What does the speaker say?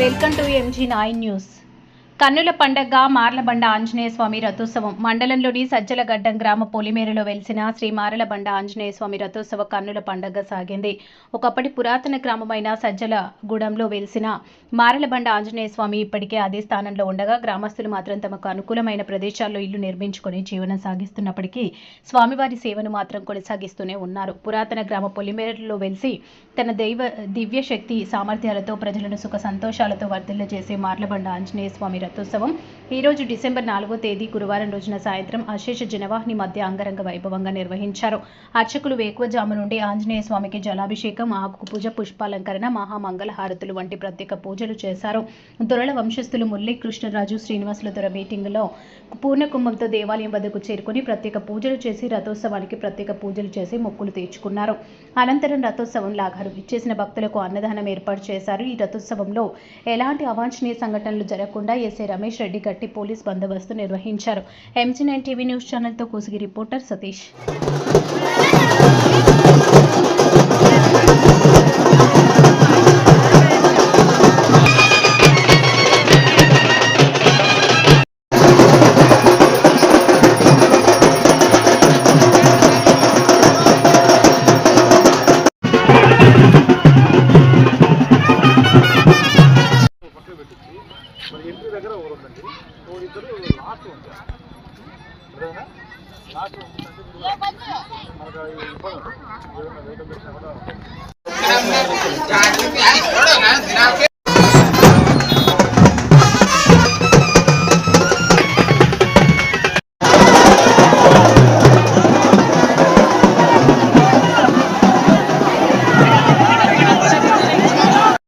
Welcome to EMG Nine News. కన్నుల పండగ మార్లబండ ఆంజనేయ స్వామి రథోత్సవం. మండలంలోని సజ్జలగడ్డం గ్రామ పొలిమేరలో వెలిసిన శ్రీ మారలబండ ఆంజనేయ స్వామి రథోత్సవ కన్నుల పండగ సాగింది. ఒకప్పటి పురాతన గ్రామమైన సజ్జలగూడెంలో వెలిసిన మారలబండ ఆంజనేయ స్వామి ఇప్పటికే అదే స్థానంలో ఉండగా గ్రామస్తులు మాత్రం తమకు అనుకూలమైన ప్రదేశాల్లో ఇల్లు నిర్మించుకొని జీవనం సాగిస్తున్నప్పటికీ స్వామివారి సేవను మాత్రం కొనసాగిస్తూనే ఉన్నారు. పురాతన గ్రామ పొలిమేరలో వెలిసి తన దైవ దివ్య శక్తి సామర్థ్యాలతో ప్రజలను సుఖ సంతోషాలతో వర్ధిల్లజేసే మార్లబండ ఆంజనేయ స్వామి రథోత్సవం. ఈ రోజు డిసెంబర్ నాలుగో తేదీ గురువారం రోజున సాయంత్రం అశేష జనవాహిని మధ్య అంగరంగ వైభవంగా నిర్వహించారు. అర్చకులు వేకువజాము నుండి ఆంజనేయ స్వామికి జలాభిషేకం ఆకు పూజ పుష్పాలంకరణ మహామంగళ హారతులు వంటి ప్రత్యేక పూజలు చేశారు. దొరల వంశస్థులు మురళీ కృష్ణరాజు శ్రీనివాసుల దొర మీటింగులో పూర్ణకుంభంతో దేవాలయం వద్దకు చేరుకుని ప్రత్యేక పూజలు చేసి రథోత్సవానికి ప్రత్యేక పూజలు చేసి మొక్కులు తీర్చుకున్నారు. అనంతరం రథోత్సవం లాగారు. విచ్చేసిన భక్తులకు అన్నదానం ఏర్పాటు చేశారు. ఈ రథోత్సవంలో ఎలాంటి అవాంఛనీయ సంఘటనలు జరగకుండా ఎస్ఐ రమేష్ రెడ్డి గట్టి పోలీస్ బందోబస్తు నిర్వహించారు. ఎంజీ నైన్ టీవీ న్యూస్ ఛానల్తో కోసిగి రిపోర్టర్ సతీష్. మరి ఎంట్రీ దగ్గర ఒకరు ఉందండి. ఒకరు ఇద్దరు లాస్ట్ ఉంటారు లాస్ట్ ఉంటుందంటే మనకు ఇబ్బంది ఏదైనా కూడా